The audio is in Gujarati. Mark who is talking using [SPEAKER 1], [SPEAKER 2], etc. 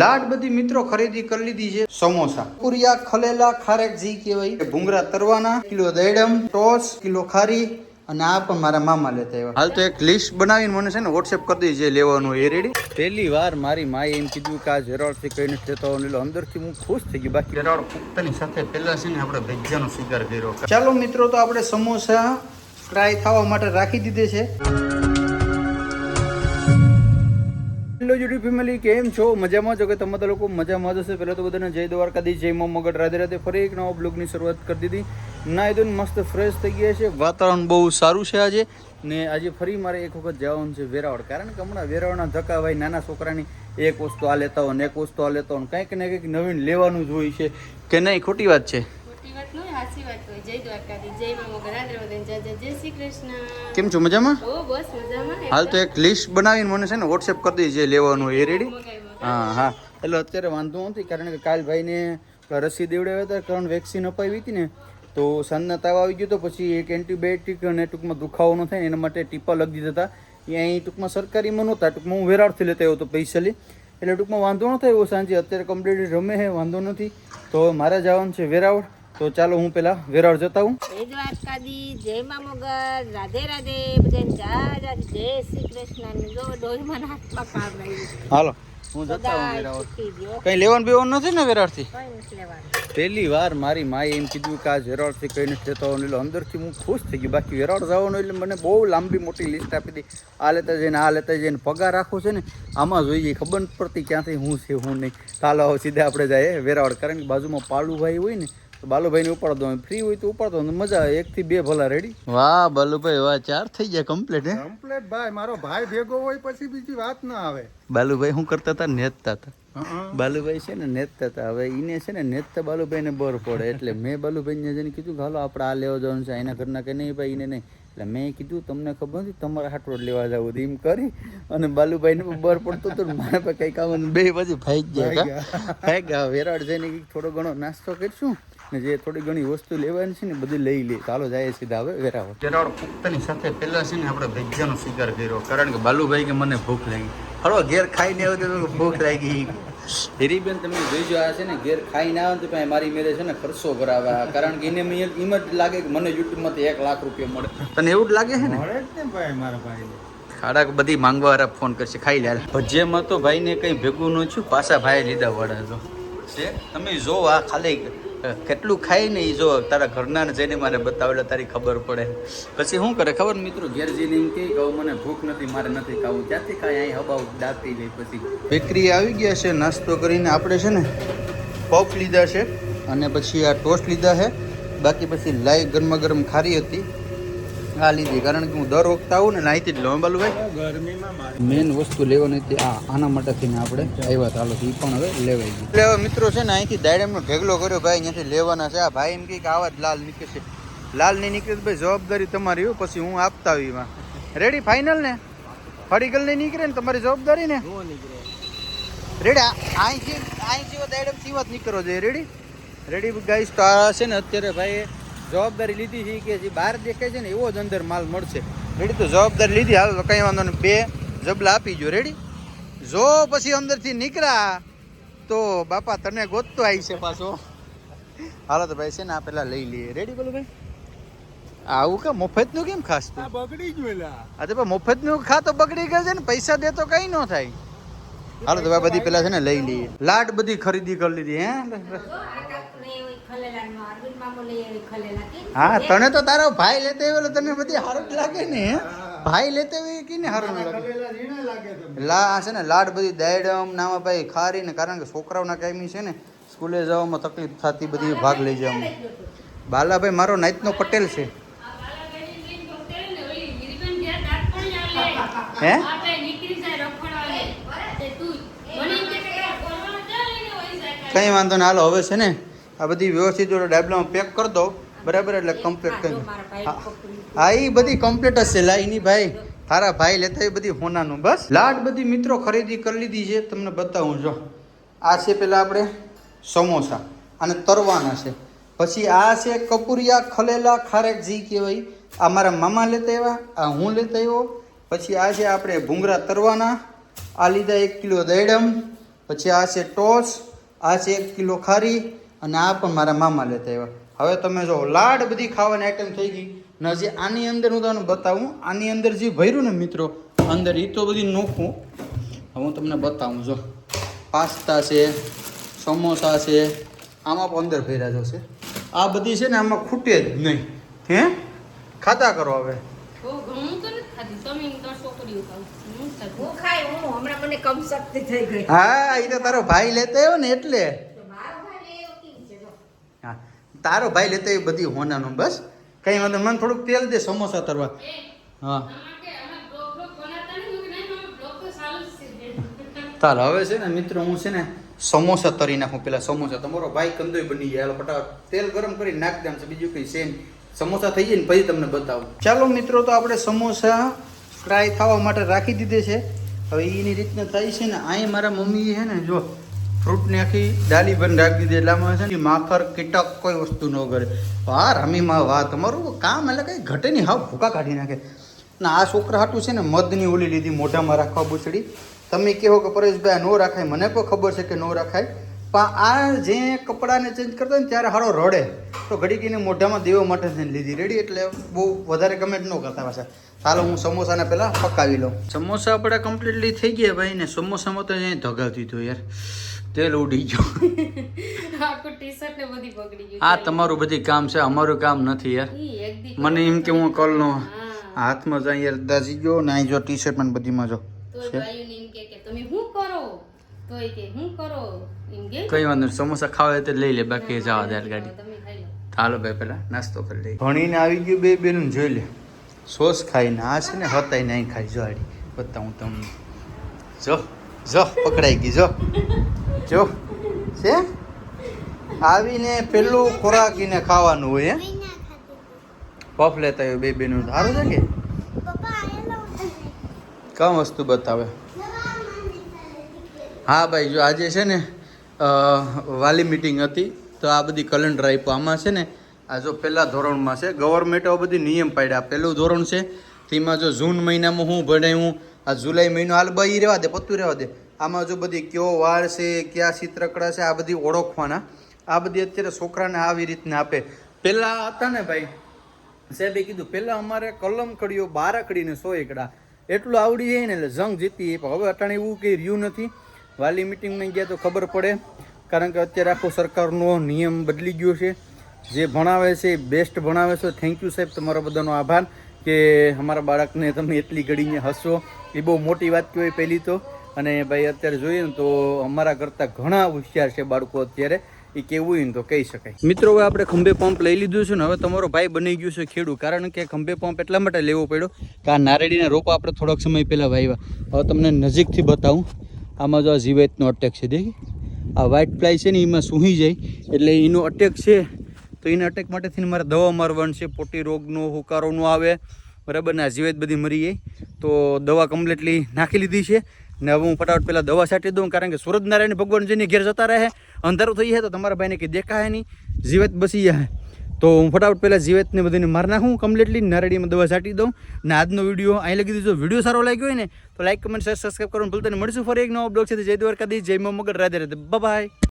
[SPEAKER 1] લાડ બધી મિત્રો ખરીદી કરી લીધી છે. સમોસા. પુરિયા, ખલેલા, ખારેક જી કહેવાય ભૂંગરા તરવાના, કિલો દૈડમ, ટોસ, કિલો ખારી અને આ પણ મારા મામા લેતા આવ્યા. હાલ તો એક લિસ્ટ બનાવીને મને છે ને વોટ્સએપ કરી દીધી જે લેવાનું એ રેડી પહેલી વાર મારી માએ એમ કીધું કે આ ઝેરોડથી કઈ નથી લેતો એટલે અંદરથી હું ખુશ થઈ ગયો. બાકી ઝેરોડ પુખ્તની સાથે પહેલા છે ને આપણે ભેજાનો સ્વીકાર કર્યો. ચાલો મિત્રો, તો આપણે સમોસા ફ્રાય થવા માટે રાખી દીધે છે. હેલો યુટ્યુબ ફેમિલી કેમ છો? મજામાં છો કે તમે તો લોકો મજામાં જ હશે, પહેલાં તો બધાને જય દ્વારકાધીશ, જય મા મગડ રાધે રાધે ફરી એક નવા બ્લોગની શરૂઆત કરી દીધી. નાઈ ધોઈને મસ્ત ફ્રેશ થઈ ગયા છે. વાતાવરણ બહુ સારું છે આજે. ને આજે ફરી મારે એક વખત જવાનું છે વેરાવળ. કારણ કે હમણાં વેરાવળના ધક્કા ભાઈ નાના છોકરાની એક વસ્તુ આ લેતા હોય ને એક વસ્તુ આ લેતા હોય કંઈક ને કંઈક નવીન લેવાનું જ હોય છે. કે નહીં? ખોટી વાત છે.
[SPEAKER 2] વાત હોય. જય જય મા જય જય શ્રી કૃષ્ણ.
[SPEAKER 1] કેમ છો મજામાં
[SPEAKER 2] ઓ, બસ મજામાં.
[SPEAKER 1] હાલ તો એક લિસ્ટ બનાવીને મને છે ને વોટ્સએપ કરી દઈ જે લેવાનું હોય એ રેડી. હા હા એટલે અત્યારે વાંધો નથી કારણ કે કાલ ભાઈને રસી દેવડાવ્યા હતા કારણ વેક્સિન અપાવી હતી ને તો સાંજના તાવ આવી ગયો તો પછી એક એન્ટીબાયોટિક અને ટૂંકમાં દુખાવો ન થાય એના માટે ટીપા લગી દીધા હતા એ અહીં ટૂંકમાં સરકારીમાં નહોતા ટૂંકમાં હું વેરાળથી લેતો આવ્યો હતો પૈસાલી એટલે ટૂંકમાં વાંધો ન થાય એવો સાંજે અત્યારે કમ્પ્લીટ રમે છે વાંધો નથી તો મારે જવાનું છે વેરાવળ તો ચાલો હું પેલા વેરાવળ જતા હું
[SPEAKER 3] જય દ્વારકાધીશ જય મા મોગલ રાધે રાધે બધાને જય શ્રી કૃષ્ણ. જો ડોહીમાં હાથમાં કામ આવ્યું.
[SPEAKER 1] હાલો હું જતા હું
[SPEAKER 3] છૂટી
[SPEAKER 1] કંઈ લેવાનું બેવાનું નથી ને વેરાળથી?
[SPEAKER 3] થી
[SPEAKER 1] પહેલી વાર મારી માએ એમ કીધું કે આ વેરાવળથી કઈ નથી જતો એટલે અંદરથી હું ખુશ થઈ ગયો. બાકી વેરાવળ જવાનું એટલે મને બહુ લાંબી મોટી લિસ્ટ આપી હતી આ લેતા જઈને આ લેતા જઈને પગાર રાખો છે ને આમાં જોઈએ ખબર પડતી ક્યાંથી હું છે હું નહીં. ચાલો સીધા આપણે જઈએ વેરાવળ. કારણ કે બાજુમાં પાલુભાઈ હોય ને તો બાલુભાઈને ઉપાડતો ફ્રી હોય તો ઉપાડતો મજા આવે. એક થી બે ભલા રેડી વાહ બાલુભાઈ વાહ ચાર થઈ ગયા કમ્પ્લીટ હે?
[SPEAKER 4] કમ્પ્લેટ ભાઈ મારો ભાઈ ભેગો હોય પછી બીજી વાત ના આવે.
[SPEAKER 1] બાલુભાઈ શું કરતા હતા નેતતા હતા. બાલુભાઈ છે ને નેતતા હતા. હવે એને છે ને નેતતા બાલુભાઈને બર પડે. એટલે મેં બાલુભાઈને જઈને કીધું કે હાલો આપણે આ લેવા જવાનું છે. એના ઘરના કે નહીં ભાઈ એને નહીં. એટલે મેં કીધું તમને ખબર નથી તમારા હાટવડ લેવા જવું હતું એમ કરી અને બાલુભાઈને બર પડતો હતો મારા પર કઈ કામ બે પછી ભાઈ ગયા ભાઈ ગયા. વેરાડ જઈને થોડો ઘણો નાસ્તો કરીશું. જે થોડી ઘણી વસ્તુ લેવાની છે ને બધી લઈ લે. ચાલો જાય સીધા હવે વેરાવળ વેરાવળ પુખ્તની સાથે પહેલા છે ને આપણે ભજીયાનો સ્વીકાર કર્યો. કારણ કે બાલુભાઈ કે મને ભૂખ લાગી. હળો ઘેર ખાઈને આવ્યો તો ભૂખ લાગી. હીરીબેન તમે જોઈજો આ છે ને ઘેર ખાઈને આવે તો પછી મારી મેરે છે ને ખર્ચો કરાવે. કારણ કે એને મેં એમ જ લાગે કે મને યુટ્યુબમાંથી એક લાખ રૂપિયા મળે. તને એવું જ લાગે છે ને?
[SPEAKER 4] મળે જ ને ભાઈ મારા ભાઈ
[SPEAKER 1] ખાડા બધી માંગવા વાળા ફોન કરશે ખાઈ લે. ભજીયામાં તો ભાઈને કંઈ ભેગું ન છું પાછા ભાઈ લીધા વડા તો. છે? તમે જો આ ખાલી કેટલું ખાય ને એ જો તારા ઘરનાને જઈને મારે બતાવેલો, તારી ખબર પડે. પછી શું કરે ખબર મિત્રો? ઘેર જઈને એમ કે મને ભૂખ નથી, મારે નથી ખાવું. ત્યાંથી ખાય? અહીં હબાવ દાતી જાય પછી. બેકરી આવી ગયા છે, નાસ્તો કરીને આપણે છે ને પફ લીધા છે અને પછી આ ટોસ્ટ લીધા છે. બાકી પછી લાઈવ ગરમા ગરમ ખારી હતી. આ લીધી કારણ કે હું દર વખતે આવું ને અહીંથી જ લઉં બાલુભાઈ
[SPEAKER 4] ગરમીમાં મારે
[SPEAKER 1] મેન વસ્તુ લેવાની હતી આ આના માટે થઈને આપણે આવ્યા હતા. હાલો એ પણ હવે લેવાઈ ગઈ એટલે હવે મિત્રો છે ને અહીંથી દાયડમનો ઢેગલો કર્યો ભાઈ અહીંયાથી લેવાના છે. આ ભાઈ એમ કે આવા જ લાલ નીકળશે લાલ નહીં નીકળે ભાઈ જવાબદારી તમારી હોય પછી હું આપતા આવી એમાં. રેડી ફાઇનલ ને? ફડીગલ નહીં નીકળે ને તમારી જવાબદારી ને? રેડી અહીંથી અહીંથી દાયડમથી વાત નીકળો જોઈએ. રેડી રેડી ગાઈસ તો આ છે ને અત્યારે ભાઈ જવાબદારી લીધી છે કે જે બહાર દેખાય છે ને એવો જ અંદર માલ મળશે. રેડી તો જવાબદારી લીધી. હાલ તો કંઈ વાંધો નહીં. બે જબલા આપી જો. રેડી જો પછી અંદરથી નીકળ્યા તો બાપા તને ગોતતો આવી છે પાછો. હાલો તો ભાઈ છે ને આ પેલા લઈ લઈએ. રેડી બોલો ભાઈ? આવું કે મફતનું કેમ ખાસ તું?
[SPEAKER 4] બગડી ગયું
[SPEAKER 1] આ તો ભાઈ મફતનું ખા તો બગડી ગયું છે ને પૈસા દે તો કઈ ન થાય. હાલો તો ભાઈ બધી પેલા છે ને લઈ લઈએ. લાડ બધી ખરીદી કરી લીધી હે? હા તને તો તારો ભાઈ લેતો એટલે તને બધી હારું લાગે ને ભાઈ લેતો હોય કે કીને હારું લાગે? લા આ છે ને લાડ બધી દાડમ નામાં ભાઈ ખારી ને કારણ કે છોકરાઓના કાયમી છે ને સ્કૂલે જવામાં તકલીફ થતી બધી ભાગ લઈ જવામાં. બાલાભાઈ મારો નાઈતનો પટેલ છે.
[SPEAKER 2] ને ના.
[SPEAKER 1] હે?
[SPEAKER 2] કંઈ
[SPEAKER 1] વાંધો ને હાલો હવે છે ને આ બધી વ્યવસ્થિત જોડે ડાબલામાં પેક કરી દો. બરાબર એટલે કમ્પ્લીટ કરી હા. એ બધી કમ્પ્લીટ જ છે. લાઈની ભાઈ તારા ભાઈ લેતા એ બધી હોનાનું. બસ. લાડ બધી મિત્રો ખરીદી કરી લીધી છે. તમને બતાવું જો. આ છે પેલા આપણે સમોસા અને તરવાના છે. પછી આ છે કપૂરિયા ખલેલા ખારેક જી કહેવાય. આ મારા મામા લેતા આવ્યા આ હું લેતા આવ્યો. પછી આ છે આપણે ભૂંગરા તરવાના. આ લીધા એક કિલો દૈડમ પછી આ છે ટોસ. આ છે એક કિલો ખારી. અને આ પણ મારા મામા લેતા આવ્યા. હવે તમે જો લાડ બધી ખાવાની આઈટમ થઈ ગઈ. ને હજી આની અંદર હું તમને બતાવું. આની અંદર જે ભર્યું ને મિત્રો અંદર એ તો બધી નોખું. હું તમને બતાવું જો. પાસ્તા છે સમોસા છે આમાં પણ અંદર ભર્યા જશે આ બધી છે ને આમાં ખૂટે જ નહીં. હે? ખાતા કરો હવે.
[SPEAKER 2] બહુ ઘણું તો નથી ખાધી. તમે ને તાર છોકરીઓ ખાવ. હું ખાધું.
[SPEAKER 3] હું ખાઈ હું. હમણાં મને કમ શક્તિ થઈ ગઈ.
[SPEAKER 1] હા એ તો તારો ભાઈ લેતો આવ્યો ને એટલે
[SPEAKER 3] તો મારો ભાઈ એવો કેમ છે જો
[SPEAKER 1] હા તારો ભાઈ લેતો એ બધી હોનાનું બસ? કઈ વાંધો મને થોડુંક તેલ દે સમોસા તરવા. હા. તાર હવે છે ને મિત્રો હું છે ને સમોસા તરી નાખું પેલા સમોસા. તમારો ભાઈ કંદોય બની જાય. ફટાફટ. તેલ ગરમ કરી નાખ દેમ છે બીજું કઈ નહીં. સમોસા થઈ જાય ને પછી તમને બતાવું. ચાલો મિત્રો તો આપણે સમોસા ફ્રાય થવા માટે રાખી દીધે છે. હવે એની રીતના થાય છે ને અહીં મારા મમ્મીએ છે ને જો ફ્રૂટની આખી ડાલી બંધ રાખી દીધી. એટલે આમાં છે ને, માખર, કીટક કોઈ વસ્તુ ન કરે. વાહ રમીમાં વાહ તમારું કામ એટલે કંઈ ઘટે નહીં. હાવ ભૂકા કાઢી નાખે. ના આ છોકરા હાટું છે ને, મધની ઓલી લીધી, મોઢામાં રાખવા બુચડી તમે કહો કે પરેશભાઈ, નો રાખાય. મને પણ ખબર છે કે નો રાખાય. પણ આ જે કપડાને ચેન્જ કરતા ને, ત્યારે હારો રડે. તો ઘડી કીને મોઢામાં દેવા માટે થઈને લીધી. રેડી એટલે બહુ વધારે કમેન્ટ ન કરતા પાછા. ચાલો, હું સમોસાને પહેલાં પકાવી લઉં. સમોસા આપણે કમ્પ્લીટલી થઈ ગયા ભાઈ ને, સમોસામાં તો ધગાવતી હતું યાર. તેલ ઉડી ગયું.
[SPEAKER 2] આખું ટી-શર્ટ ને બધી બગડી ગયું.
[SPEAKER 1] આ તમારું બધી કામ છે અમારું કામ નથી યાર.
[SPEAKER 2] ઈ એક દી
[SPEAKER 1] મને એમ કે હું કલનો
[SPEAKER 2] નો
[SPEAKER 1] હાથમાં જાય યાર દાજી ગયો ને અહીં જો ટી શર્ટ ને બધીમાં જો.
[SPEAKER 2] તોય ભાઈઓને એમ કે કે તમે શું કરો? તોય કે શું કરો? એમ કે.
[SPEAKER 1] કઈ વાંધો નહીં સમોસા ખાવા હોય તો લઈ લે બાકી જવા દે ગાડી. હાલો ભાઈ પેલા નાસ્તો કરી લઈએ. ભણીને આવી ગયું બે બેન જોઈ લે. સોસ ખાઈને આ છે ને હતાઈ નહીં ખાઈ જો આડી. બતાવું તમને. જો જો પકડાઈ ગઈ જો. જો છે? આવીને પેલું ખોરાકીને ખાવાનું હોય હે? પફ લેતા આવ્યો બે બેનું સારું છે કે? કમ વસ્તુ બતાવે? હા ભાઈ જો આજે છે ને વાલી મિટિંગ હતી તો આ બધી કલેન્ડર આપ્યું. આમાં છે ને આ જો પહેલાં ધોરણમાં છે ગવર્મેન્ટે આ બધી નિયમ પાડ્યા. પહેલું ધોરણ છે તેમાં જો જૂન મહિનામાં હું ભણાયું આ જુલાઈ મહિનો હાલ બઈ રહેવા દે પત્તું રહેવા દે. આમાં જો બધી કયો વાળ છે, કયા ચિત્રકળા છે, આ બધી ઓળખવાના. આ બધી અત્યારે છોકરાને આવી રીતના આપે. પહેલાં હતા ને ભાઈ, સાહેબે કીધું પહેલાં અમારે કલમ કડીઓ બાર કડીને સો એકડા. એટલું આવડી જાય ને એટલે જંગ જીતી પણ હવે અટાણે એવું કંઈ રહ્યું નથી. વાલી મિટિંગમાં ગયા તો ખબર પડે, કારણ કે અત્યારે આખો સરકારનો નિયમ બદલી ગયો છે. જે ભણાવે છે બેસ્ટ ભણાવે છે. થેન્ક યુ સાહેબ, તમારો બધાનો આભાર કે અમારા બાળકને તમે એટલી ઘડીને હસો. એ બહુ મોટી વાત કહેવાય પહેલી તો. અને ભાઈ અત્યારે જોઈએ ને તો અમારા કરતાં ઘણા હોશિયાર છે બાળકો અત્યારે. એ કેવું હોય ને તો કહી શકાય. મિત્રો, હવે આપણે ખંભે પંપ લઈ લીધું છે ને, હવે તમારો ભાઈ બની ગયું છે ખેડૂત. કારણ કે ખંભે પંપ એટલા માટે લેવો પડ્યો કે આ નારેડીના રોપા આપણે થોડોક સમય પહેલાં વાવ્યા. હવે તમને નજીકથી બતાવું. આમાં જો આ જીવાતનો અટેક છે, દેખી? આ વ્હાઇટ ફ્લાય છે ને, એમાં સૂહી જાય. એટલે એનો અટેક છે, તો એના અટેક માટે થઈને મારે દવા મારવાની છે. પોટી રોગનો, હુકારોનો આવે. બરાબર ને, આ જીવાત બધી મરી જાય તો દવા કમ્પ્લીટલી નાખી લીધી છે. ને હવે હું ફટાફટ પહેલાં દવા છાંટી દઉં, કારણ કે સૂરજનારાયણ ભગવાન જેની ઘેર જતા રહે, અંધારું થઈ જાય તો તમારા ભાઈને કંઈ દેખાય નહીં, જીવત બસી જાય. તો હું ફટાફટ પહેલાં જીવાતને બધીને માર નાખું કમ્પ્લીટલી નારડીમાં દવા છાંટી દઉં. ને આજનો વીડિયો અહીં લગી દીધો વીડિયો સારો લાગ્યો હોય ને, તો લાઈક કમેન્ટ શેર સબસ્ક્રાઈબ કરવાનું ભૂલતા મળીશું ફરી એક નવો બ્લોગ છે જય દ્વારકાધીશ, જય મગર. રાધે રાધે. બાય